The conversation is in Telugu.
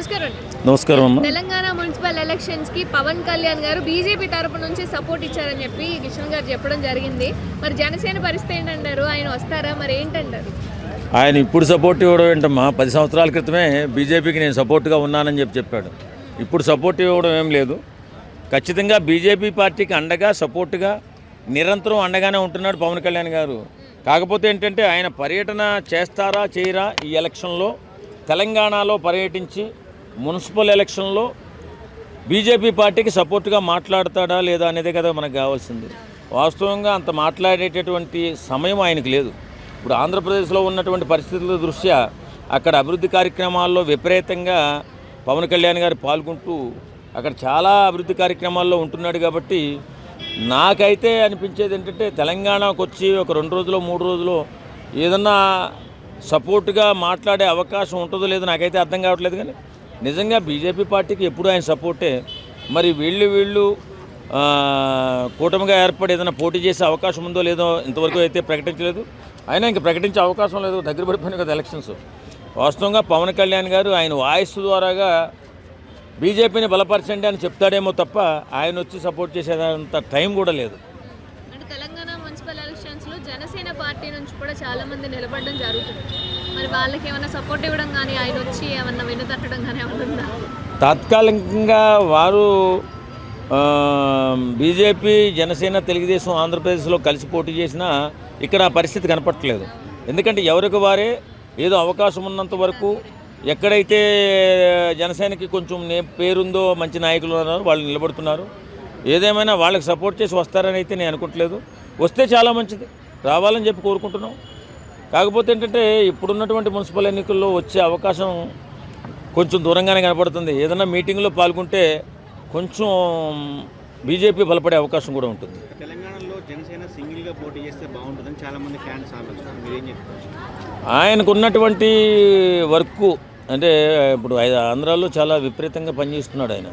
నమస్కారం నమస్కారం అమ్మ. తెలంగాణ మున్సిపల్ ఎలక్షన్స్కి పవన్ కళ్యాణ్ గారు బీజేపీ తరపు నుంచి సపోర్ట్ ఇచ్చారని చెప్పి కిషన్ గారు చెప్పడం జరిగింది. మరి జనసేన పరిస్థితి ఏంటంటారు? ఆయన వస్తారా? మరి ఏంటంటారు? ఆయన ఇప్పుడు సపోర్ట్ ఇవ్వడం ఏంటమ్మా? పది సంవత్సరాల క్రితమే బీజేపీకి నేను సపోర్ట్గా ఉన్నానని చెప్పి చెప్పాడు. ఇప్పుడు సపోర్ట్ ఇవ్వడం ఏం లేదు. ఖచ్చితంగా బీజేపీ పార్టీకి అండగా సపోర్ట్గా నిరంతరం అండగానే ఉంటున్నాడు పవన్ కళ్యాణ్ గారు. కాకపోతే ఏంటంటే ఆయన పర్యటన చేస్తారా చేయరా ఈ ఎలక్షన్లో తెలంగాణలో పర్యటించి మున్సిపల్ ఎలక్షన్లో బీజేపీ పార్టీకి సపోర్ట్గా మాట్లాడతాడా లేదా అనేదే కదా మనకు కావాల్సింది. వాస్తవంగా అంత మాట్లాడేటటువంటి సమయం ఆయనకు లేదు. ఇప్పుడు ఆంధ్రప్రదేశ్లో ఉన్నటువంటి పరిస్థితుల దృష్ట్యా అక్కడ అభివృద్ధి కార్యక్రమాల్లో విపరీతంగా పవన్ కళ్యాణ్ గారు పాల్గొంటూ అక్కడ చాలా అభివృద్ధి కార్యక్రమాల్లో ఉంటున్నాడు కాబట్టి నాకైతే అనిపించేది ఏంటంటే తెలంగాణకు వచ్చి ఒక రెండు రోజులు మూడు రోజులు ఏదన్నా సపోర్ట్గా మాట్లాడే అవకాశం ఉంటుందో లేదో నాకైతే అర్థం కావట్లేదు కానీ నిజంగా బీజేపీ పార్టీకి ఎప్పుడు ఆయన సపోర్టే మరి వీళ్ళు వీళ్ళు కూటమిగా ఏర్పడి ఏదైనా పోటీ చేసే అవకాశం ఉందో లేదో ఇంతవరకు అయితే ప్రకటించలేదు. అయినా ఇంక ప్రకటించే అవకాశం లేదు దగ్గర పడిపోయినాయి కదా ఎలక్షన్స్. వాస్తవంగా పవన్ కళ్యాణ్ గారు ఆయన వాయిస్ ద్వారాగా బీజేపీని బలపరచండి అని చెప్తాడేమో తప్ప ఆయన వచ్చి సపోర్ట్ చేసేదంత టైం కూడా లేదు అంటే తెలంగాణ మున్సిపల్ ఎలక్షన్స్లో జనసేన పార్టీ నుంచి కూడా చాలామంది నిలబడడం జరుగుతుంది. మరి వాళ్ళకి ఏమైనా సపోర్ట్ ఇవ్వడం కానీ ఆయన వచ్చి ఏమన్నా వెన్నుతట్టడం కానీ ఏమన్నా ఉందా? తాత్కాలికంగా వారు బీజేపీ జనసేన తెలుగుదేశం ఆంధ్రప్రదేశ్లో కలిసి పోటీ చేసినా ఇక్కడ పరిస్థితి కనపట్లేదు ఎందుకంటే ఎవరికి వారే ఏదో అవకాశం ఉన్నంత వరకు ఎక్కడైతే జనసేనకి కొంచెం నే పేరుందో మంచి నాయకులు ఉన్నారో వాళ్ళు నిలబడుతున్నారు. ఏదేమైనా వాళ్ళకి సపోర్ట్ చేసి వస్తారని అయితే నేను అనుకోవట్లేదు. వస్తే చాలా మంచిది. రావాలని చెప్పి కోరుకుంటున్నాం. కాకపోతే ఏంటంటే ఇప్పుడున్నటువంటి మున్సిపల్ ఎన్నికల్లో వచ్చే అవకాశం కొంచెం దూరంగానే కనపడుతుంది. ఏదైనా మీటింగ్లో పాల్గొంటే కొంచెం బీజేపీ బలపడే అవకాశం కూడా ఉంటుంది. తెలంగాణలో జనసేన సింగిల్గా పోటీ చేస్తే బాగుంటుందని చాలా మంది ఫ్యాన్స్ ఆలోచిస్తారు ఆయనకు ఉన్నటువంటి వర్క్ అంటే ఇప్పుడు ఆంధ్రాలో చాలా విపరీతంగా పనిచేస్తున్నాడు ఆయన.